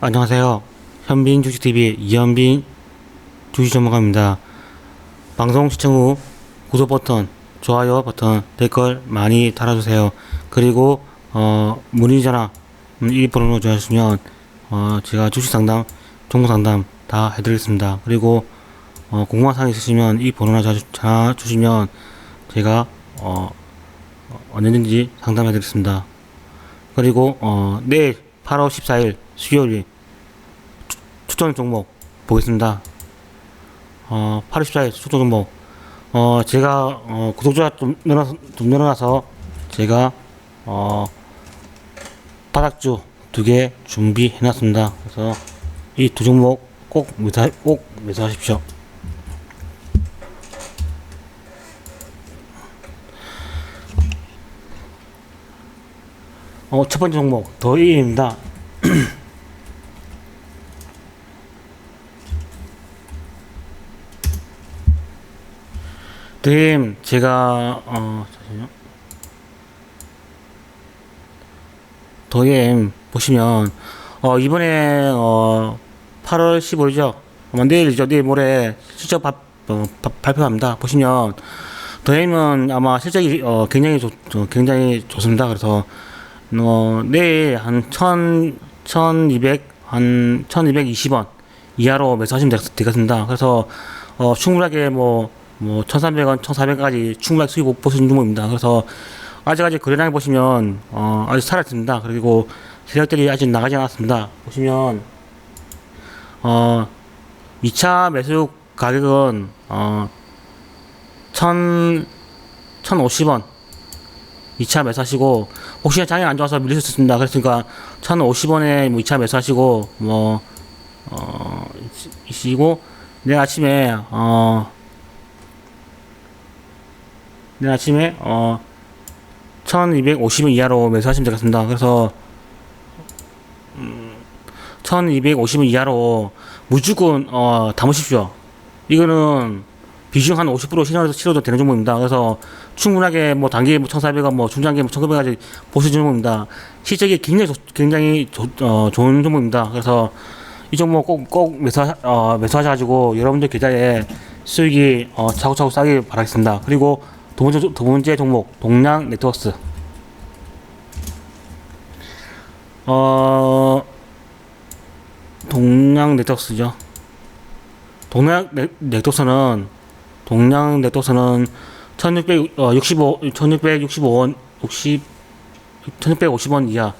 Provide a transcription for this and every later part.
안녕하세요. 현빈 주식TV 이현빈 주식 전문가입니다. 방송 시청 후 구독 버튼, 좋아요 버튼, 댓글 많이 달아주세요. 그리고 어, 문의 전화 음, 이 번호로 전화주시면 어, 제가 주식 상담, 종목 상담 다 해드리겠습니다. 그리고 어, 궁금한 사항 있으시면 이 번호나 전화 주시면 제가 어, 언제든지 상담해드리겠습니다. 그리고 어, 내일 8월 14일 수요일 추- 추천 종목 보겠습니다. 어, 8월 14일 추천 종목 어, 제가 어, 구독자 좀 늘어나서, 좀 늘어나서 제가 어, 바닥주 두 개 준비해 놨습니다. 그래서 이 두 종목 꼭 매수 꼭 매수하십시오. 어, 첫 번째 종목 더이입니다. 드림 제가 어 잠시만요. 더임 보시면 어 이번에 어 8월 15일이죠. 아마 내일이죠. 내일 모레 실적 바, 어, 바- 발표합니다. 보시면 더임은 아마 실적이 어 굉장히 좋 어, 굉장히 좋습니다. 그래서 어 내일 한 천, 천이백 한 천이백이십 원 이하로 매수하시면 되- 되겠습니다. 그래서 어 충분하게 뭐 뭐 1,300원, 1,400원까지 충분하게 수익 보시는 종목입니다. 그래서 아직까지 거래량 보시면 어 아직 살아있습니다. 그리고 세력들이 아직 나가지 않았습니다. 보시면 어 2차 매수 가격은 어 1,000 1,050원 2차 매수하시고 혹시 장이 안 좋아서 밀릴 수 있습니다. 그랬으니까 1,050원에 뭐 2차 매수하시고 뭐 어, 이시고 내일 아침에 어 내일 아침에 어 1250원 이하로 매수하시면 되겠습니다. 그래서 음, 1250원 이하로 무조건 어 담으십시오. 이거는 비중 한 50% 실어도 실어도 되는 종목입니다. 그래서 충분하게 뭐 단기 뭐 1,400원 뭐 중장기 뭐 1,900원까지 보실 종목입니다. 실적이 굉장히 좋- 굉장히 좋- 어, 좋은 종목입니다. 그래서 이 종목 꼭 꼭 매수 어, 매수하셔가지고 여러분들 계좌에 수익이 어, 차곡차곡 쌓기 바라겠습니다. 그리고 두 번째 두 번째 종목 동양 네트워크스 어 동양 네트워크스죠. 동양 네, 네트워크스는 동양 네트워크스는 1665 1665원 60 1650원 이하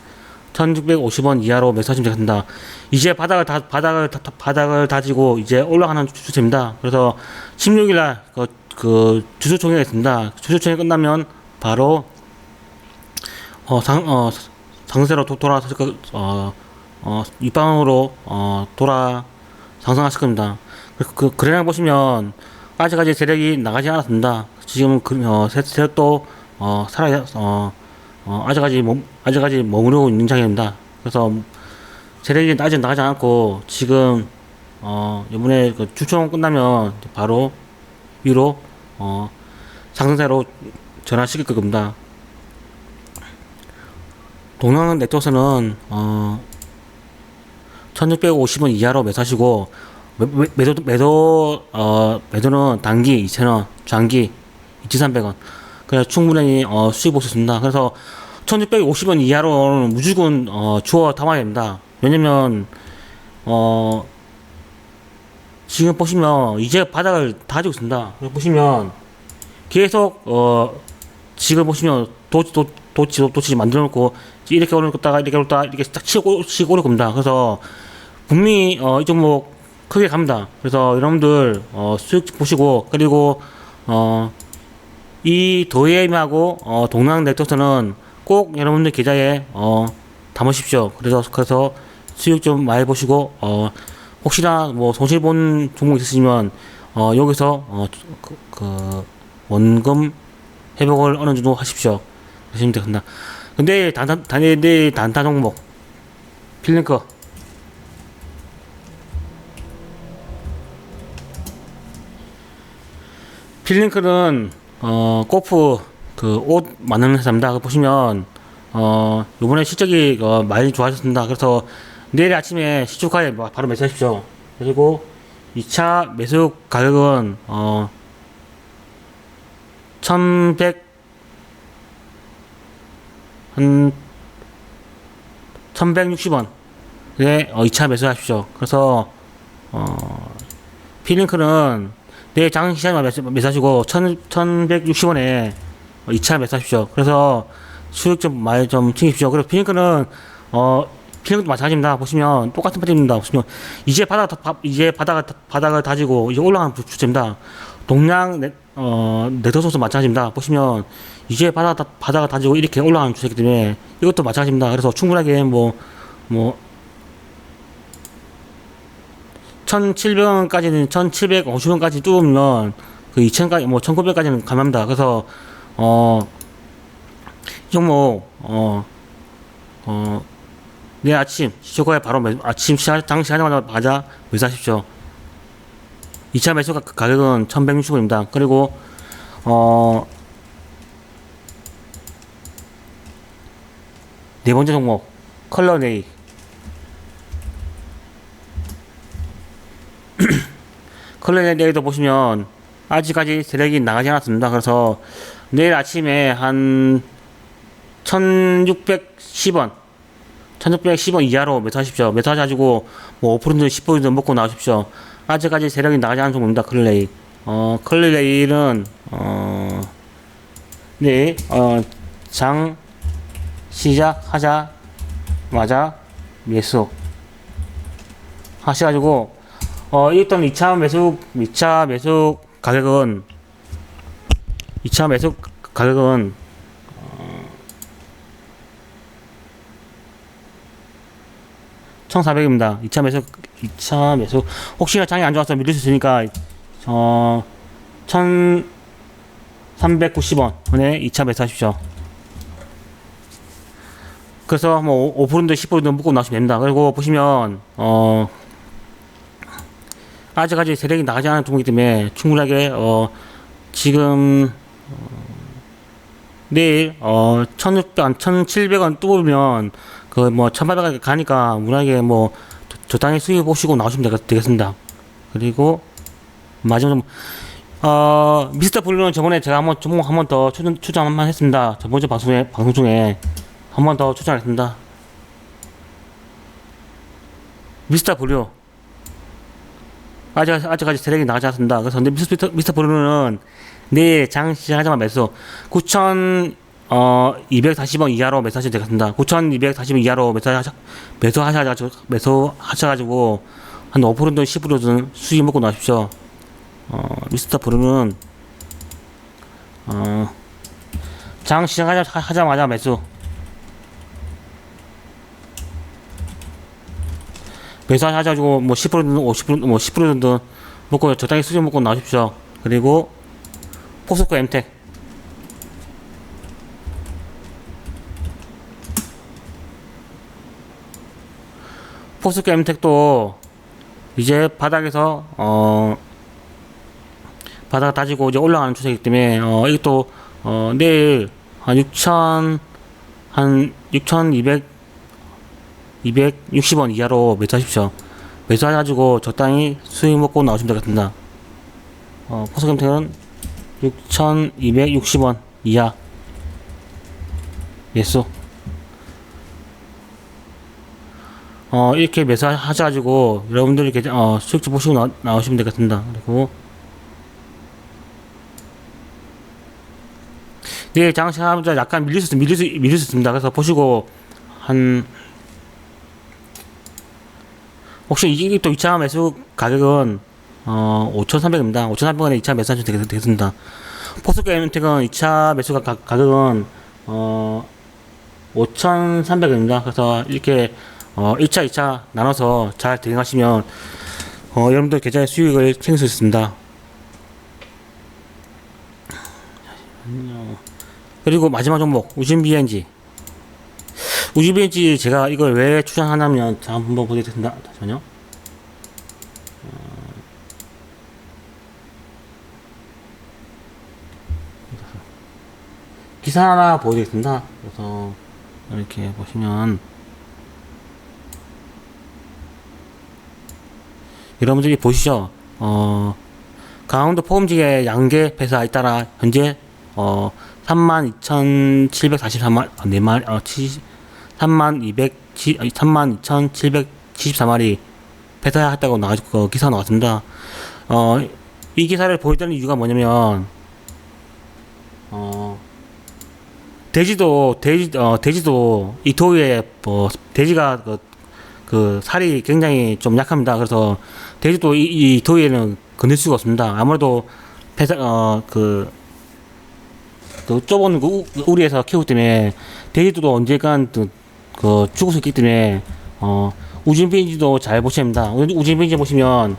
1650원 이하로 매수하시면 되겠습니다. 이제 바닥을 다 바닥을 다, 바닥을 다지고 이제 올라가는 추세입니다. 그래서 16일 날그 그 주주총회가 있습니다. 주주총회 끝나면 바로 어 상 어, 상세로 도, 돌아서 그, 어, 어, 입방으로 어, 돌아 상승하실 겁니다. 그, 그 그래량 보시면 아직까지 세력이 나가지 않았습니다. 지금 그, 어, 세- 세력도 어, 살아 어, 어, 아직까지 몸, 아직까지 머무르고 있는 장입니다. 그래서 세력이 아직 나가지 않았고 지금 어, 이번에 그 주총 끝나면 바로 위로 어, 상승세로 전환시킬 겁니다. 동양 네트워크는 어 1650원 이하로 매수하시고 매도 매도 어 매도는 단기 2,000원, 장기 2,300원. 그래서 충분히 어 수익 볼수 있습니다. 그래서 1650원 이하로는 무조건 어 주어 담아야 됩니다. 왜냐면 어 지금 보시면 이제 바닥을 다지고 있습니다. 보시면 계속 어 지금 보시면 도치 도 도치 도치 만들어 놓고 이렇게 올렸다가 이렇게 올렸다가 이렇게 딱 치고 치고 오를 겁니다. 그래서 분명히 어, 이 종목 크게 갑니다. 그래서 여러분들 어, 수익 보시고 그리고 어, 이 도예임하고 어, 동양 네트워크는 꼭 여러분들 계좌에 어, 담으십시오. 그래서 그래서 수익 좀 많이 보시고 어, 혹시나 뭐 손실 본 종목 있으시면 어, 여기서 어, 그, 그 원금 회복을 어느 정도 하십시오. 하시면 됩니다. 근데 단타 단내 단타 종목 필링크 필링크는 어 골프 그 옷 만드는 회사입니다. 그 보시면 어 요번에 실적이 어, 많이 좋아졌습니다. 그래서 내일 아침에 시초가에 뭐 바로 매수하십시오. 그리고 2차 매수 가격은 어 1100, 한 1160원에 어, 2차 매수하십시오. 그래서 어 피링크는 내일 장시장에 매수, 매수하시고 1160원에 2차 매수하십시오. 그래서 수익 좀 많이 좀 챙기십시오. 그리고 피링크는 어 피링크도 마찬가지입니다. 보시면 똑같은 패턴입니다. 보시면 이제 바닥 다- 이제 바닥 바닥을 다지고 이제 올라가는 추세입니다. 동양 네, 어 네트워크도 마찬가지입니다. 보시면 이제 바닥 다- 바닥을 다지고 이렇게 올라가는 추세이기 때문에 이것도 마찬가지입니다. 그래서 충분하게 뭐뭐 1,700원까지는 1,750원까지 뚫으면 그 2,000까지 뭐 1,900까지는 가능합니다. 그래서 어이 종목 어 어, 내일 아침 시초가에 바로 매, 아침 시작, 장 시작하자마자 매수하십시오. 2차 매수 가, 가격은 1160원입니다. 그리고 어, 네 번째 종목 컬러 네이 컬러 네이도 보시면 아직까지 세력이 나가지 않았습니다. 그래서 내일 아침에 한 1610원 1610원 이하로 매수하십시오. 매수하셔가지고 뭐5% 10% 먹고 나오십시오. 아직까지 세력이 나가지 않은 종목입니다. 클레이. 어, 클레이는 어, 네, 어, 장 시작하자마자 매수 하셔가지고 어, 일단 2차 매수 2차 매수 가격은 2차 매수 가격은 1,400입니다. 2차 매수, 2차 매수. 혹시나 장이 안 좋아서 밀릴 수 있으니까, 어, 1,390원에 2차 매수하십시오. 그래서 뭐 5%든 10%든 묶고 나오시면 됩니다. 그리고 보시면, 어, 아직까지 세력이 나가지 않은 종목이기 때문에 충분하게, 어, 지금, 어, 내일, 어, 1,600원, 1,700원 뚫으면, 그뭐 1800원 가니까 무난하게 뭐 저- 적당히 수익 보시고 나오시면 되겠, 되겠습니다. 그리고 마지막 어 미스터 블루는 저번에 제가 한번 종목 한번 더 추천 추천 한번 했습니다. 저번 주 방송에 방송 중에 한 번 더 추천했습니다. 미스터 블루 아직 아직까지 세력이 나가지 않습니다. 그래서 근데 미스터 미스터 블루는 내일 장 시작하자마자 매수 9천 어 240원 이하로 매수하시면 되겠습니다. 9,240원 이하로 매수하셔 매수하셔가지고 매수하셔가지고 한 5%든 10%든 수익 먹고 나십시오. 어 미스터 브루는 어장 시작하자 하자마자 매수 매수하셔가지고 뭐 10%든 50%든 뭐 10%든 먹고 적당히 수익 먹고 나십시오. 그리고 포스코 엠텍 포스코 엠텍도 이제 바닥에서 어 바닥 다지고 이제 올라가는 추세이기 때문에 어 이것도 어 내일 한 6천 한 6,200 260원 이하로 매수하십시오. 매수해가지고 적당히 수익 먹고 나오시면 되겠습니다. 어 포스코 엠텍은 6,260원 이하 매수 어, 이렇게 매수하셔가지고, 여러분들이 이렇게, 어, 수익 좀 보시고 나, 나오시면 되겠습니다. 그리고, 내일 장시하면서 약간 밀릴 수, 밀릴 수, 밀릴 수 있습니다. 그래서 보시고, 한, 혹시 이게 또 2차 매수 가격은, 어, 5,300입니다. 5,300원에 2차 매수 하시면 되겠, 되겠습니다. 포스코 엠텍은 2차 매수 가, 가격은, 어, 5,300원입니다. 그래서 이렇게, 어, 1차, 2차 나눠서 잘 대응하시면, 어, 여러분들 계좌의 수익을 챙길 수 있습니다. 그리고 마지막 종목, 우진 BNG. 우진 BNG 제가 이걸 왜 추천하냐면, 자, 한번 보겠습니다. 잠시만요. 어, 기사 하나 보여드리겠습니다. 그래서, 이렇게 보시면, 여러분들이 보시죠. 어, 강원도 포음지의 양계 배사 잇따라 현재 어 32,743만 어, 4만 어 70, 3만 200 3만 2,774마리 배사했다고 나와지고 그 기사 나왔습니다. 어 이 기사를 보여드리는 이유가 뭐냐면 어 돼지도 돼지 어 돼지도 이 더위에 뭐 돼지가 그, 그 살이 굉장히 좀 약합니다. 그래서 돼지도 이, 이 더위에는 건들 수가 없습니다. 아무래도 배사 어그 그 좁은 그 우- 우리에서 키우기 때문에 돼지도 언젠간 그, 그 죽을 수 있기 때문에 어 우진빈지도 잘 보셔야 합니다. 우- 우진빈지 보시면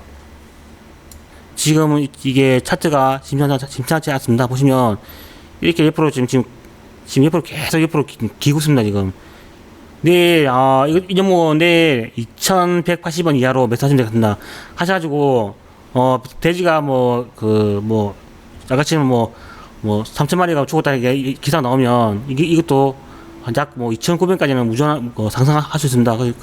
지금은 이게 차트가 심상치, 심상치 않습니다. 보시면 이렇게 옆으로 지금 지금 지금 옆으로 계속 옆으로 기- 기고 있습니다 지금. 내일 아 이거 이 종목 내일 2,180원 이하로 매수하시면 되겠습니다. 하셔가지고 어 돼지가 뭐 그 뭐 아까처럼 뭐뭐 3천 마리가 죽었다 이게 이- 기사 나오면 이게 이것도 약뭐 2,900까지는 무전 어, 상상할 수 있습니다. 그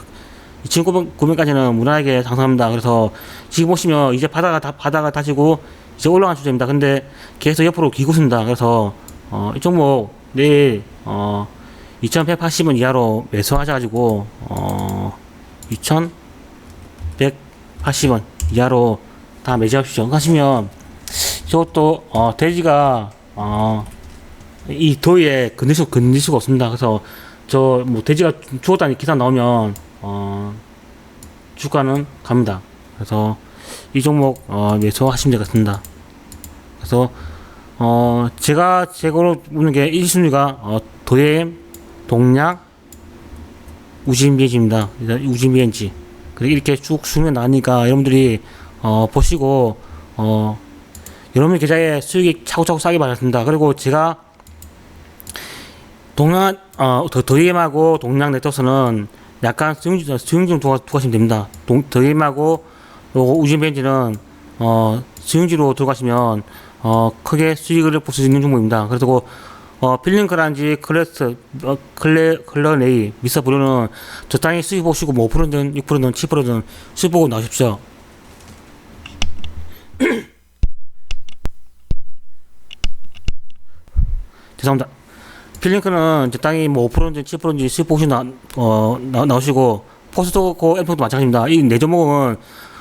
2,900까지는 무난하게 상상합니다. 그래서 지금 보시면 이제 바다가 다 바다가 다지고 이제 올라간 추세입니다. 근데 계속 옆으로 기고 있습니다. 그래서 어, 이 종목 내일 어 2,180원 이하로 매수하셔가지고 어 2,180원 이하로 다 매수하십시오. 하시면 저것도 어 돼지가 어 이 더위에 건들 수 건들 수가 없습니다. 그래서 저 뭐 돼지가 죽었다는 기사 나오면 어 주가는 갑니다. 그래서 이 종목 어 매수하시면 되겠습니다. 그래서 어 제가 제거로 보는 게 1순위가 어 도엠, 동양, 우진비엔지입니다. 우진비엔지. 그리고 이렇게 쭉 수면 나니까 여러분들이 어 보시고 어 여러분 계좌에 수익이 차고차고 싸게 받았습니다. 그리고 제가 동안 어 더, 더임하고 동양 네트워크는 약간 수용 수용 좀 두가, 두가시면 됩니다. 동 더임하고 우진벤지는 어 수용지로 들어가시면 어 크게 수익을 볼 수 있는 종목입니다. 그리고 어 필링크란지 클래스 어, 클레 클러네이 미스터 브루는 적당히 수익 보시고 뭐 5%든 6%든 7%든 수익 보고 나오십시오. 죄송합니다. 필링크는 적당히 뭐 5%인지 7%인지 수익 보시 나, 어, 나, 나오시고 포스트코 엠프도 마찬가지입니다. 이 네 종목은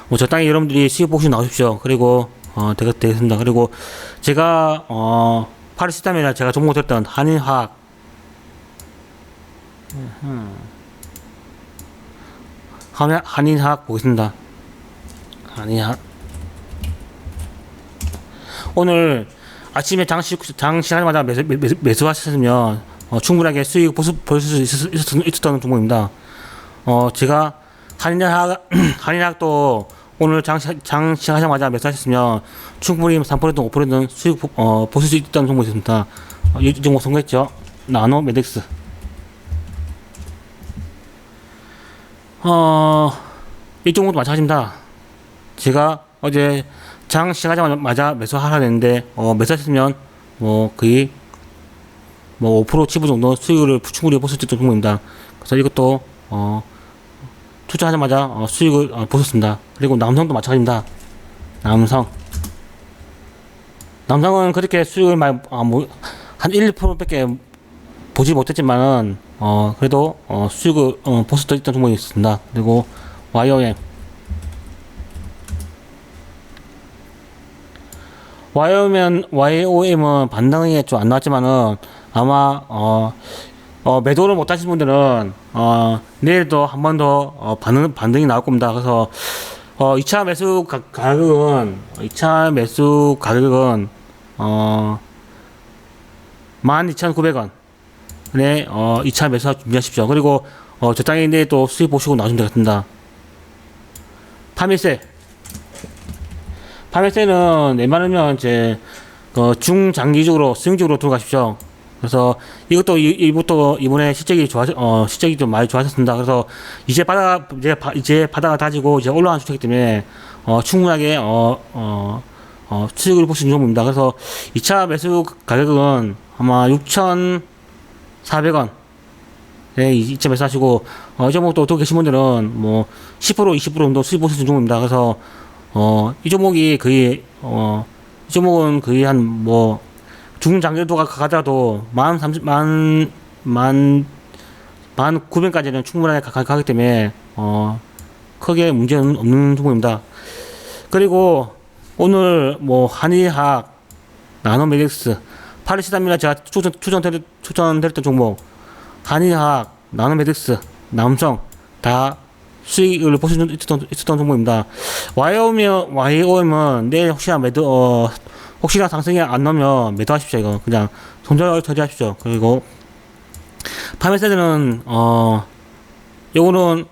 뭐 적당히 여러분들이 수익 보시 나오십시오. 그리고 어, 되겠, 되겠습니다. 그리고 제가 어, 파리시타미나 제가 됐던 한인화학 한인- 한인화학 보겠습니다. 한인화학 오늘 아침에 장시 장시하자마자 매수, 매수, 매수하셨으면 어, 충분하게 수익 볼수 있었던, 있었던 종목입니다. 어 제가 한인학 한인학도 오늘 장시 장시하자마자 매수하셨으면 충분히 3%든 5%든 수익 어 보실 수 있다는 종목이 있습니다. 어, 이 종목 성공했죠. 나노 메덱스. 어 이 종목도 마찬가지입니다. 제가 어제 장 시작하자마자 매수하라 했는데 어 매수했으면 뭐 거의 뭐 5% 7% 정도 수익을 충분히 볼수 있던 종목입니다. 그래서 이것도 어 투자하자마자 어, 수익을 어, 보셨습니다. 그리고 남성도 마찬가지입니다. 남성 남성은 그렇게 수익을 많이 아, 뭐, 한 1, 2%밖에 보지 못했지만은 어 그래도 어 수익을 어, 볼수 있던 종목이 있습니다. 그리고 YOM YOM은, YOM은 반등이 좀 안 나왔지만은 아마 어, 어 매도를 못 하신 분들은 어 내일도 한 번 더 어, 반등 반등이 나올 겁니다. 그래서 어 2차 매수 가, 가격은 2차 매수 가격은 어 12,900원. 네, 어 2차 매수 준비하십시오. 그리고 어 적당히 내일 또 수익 보시고 나오시면 되겠습니다. 파밀세 파멸세는 웬만하면 이제 그 중장기적으로 수용적으로 들어가십시오. 그래서 이것도 이, 이부터 이번에 실적이 좋아 어 실적이 좀 많이 좋아졌습니다. 그래서 이제 바다 이제 바, 이제 바다가 다지고 이제 올라가는 추세이기 때문에 어 충분하게 어어 어, 수익을 볼 수 있는 종목입니다. 그래서 2차 매수 가격은 아마 6,400원 네, 2차 매수하시고 어, 이 종목도 또 계신 분들은 뭐 10% 20% 정도 수익 볼수 있는 종목입니다. 그래서 어, 이 종목이 거의, 어, 이 종목은 거의 한 뭐, 중장기도가 가더라도 만 삼십, 만, 만, 만 900까지는 충분하게 가, 가기 때문에, 어, 크게 문제는 없는 종목입니다. 그리고 오늘 뭐, 한의학, 나노메딕스, 파리시담이나 제가 추천, 추천드렸, 추천드렸던 종목, 한의학, 나노메딕스, 남성, 다 수익을 볼수 있었던, 있었던 종목입니다. YOM은, YOM은 내일 혹시나 매도, 어, 혹시나 상승이 안 나오면 매도하십시오, 이거. 그냥 손절 처리하십시오. 그리고, 파메세드는, 어, 요거는,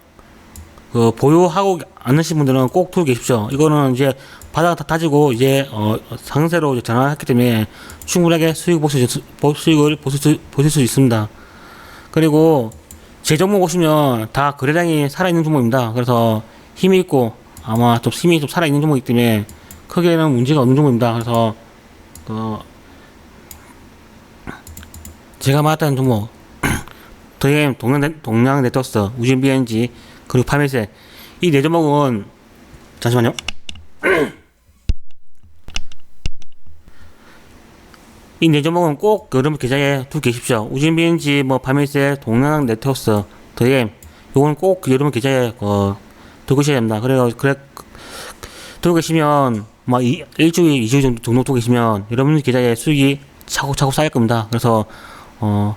그, 보유하고 않으신 분들은 꼭 두고 계십시오. 이거는 이제 바닥 다 다지고 이제, 어, 상세로 전환했기 때문에 충분하게 수익 보실 수, 보- 수익을 보실 수, 보실 수 있습니다. 그리고, 제 종목 보시면 다 거래량이 살아있는 종목입니다. 그래서 힘이 있고 아마 좀 힘이 좀 살아있는 종목이기 때문에 크게는 문제가 없는 종목입니다. 그래서 그 제가 말했던 종목 더엠 동양 동양 네트워스 우진 BNG 그리고 파메세 이 네 종목은 잠시만요. 이 네 종목은 꼭 여러분 계좌에 두고 계십시오. 우진 BNG, 뭐 파미세, 동양 네트워스, 더엠 요거는 꼭 여러분 계좌에 어, 두고 계셔야 됩니다. 그래요. 그래 두고 계시면 뭐 이, 일주일, 이주일 정도 두고 계시면 여러분 계좌에 수익이 차곡차곡 쌓일 겁니다. 그래서 어,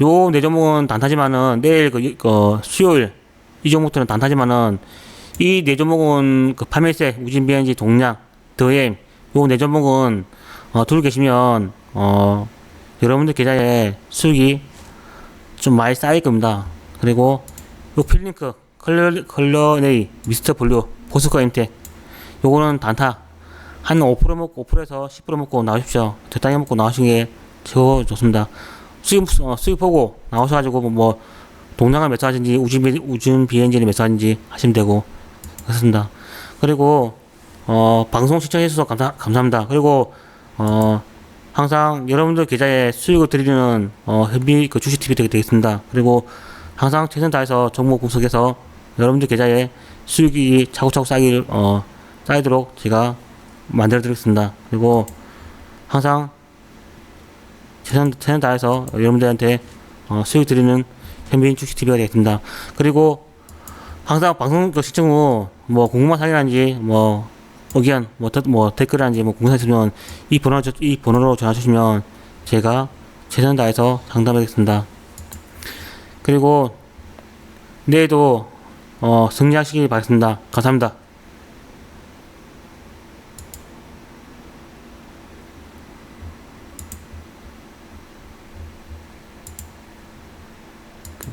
요 네 종목은 단타지만은 내일 그, 그 수요일 이 종목들은 단타지만은 이 네 종목은 그 파밀세, 우진 BNG, 동양, 더엠 요네 종목은 어, 두고 계시면 어, 여러분들 계좌에 수익이 좀 많이 쌓일 겁니다. 그리고 요 필링크, 컬러, 컬러네이, 미스터 블루, 보스커 임텍 요거는 단타 한 5% 먹고 5%에서 10% 먹고 나오십시오. 적당히 먹고 나오시는 게 최고 좋습니다. 수익 어, 수익 보고 나오셔가지고 뭐 동양을 몇 사진지 우준 비- 우준 비엔진이 몇 사진지 하시면 되고 그렇습니다. 그리고 어 방송 시청해 주셔서 감사 감사합니다. 그리고 어 항상 여러분들 계좌에 수익을 드리는 어 현비 그 주식 TV 되게 되겠습니다. 그리고 항상 최선 다해서 종목 분석해서 여러분들 계좌에 수익이 차곡차곡 쌓일 어 쌓이도록 제가 만들어 드리겠습니다. 그리고 항상 최선 최선 다해서 여러분들한테 어 수익 드리는 현빈 주식 TV가 되겠습니다. 그리고 항상 방송 그 시청 후 뭐 궁금한 사항이란지 뭐 의견 뭐, 더- 뭐 댓글이란지 뭐 궁금한 있으면 이 번호 저- 이 번호로 전화 주시면 제가 최선 다해서 상담하겠습니다. 그리고 내일도 어 승리하시길 바랍니다. 감사합니다.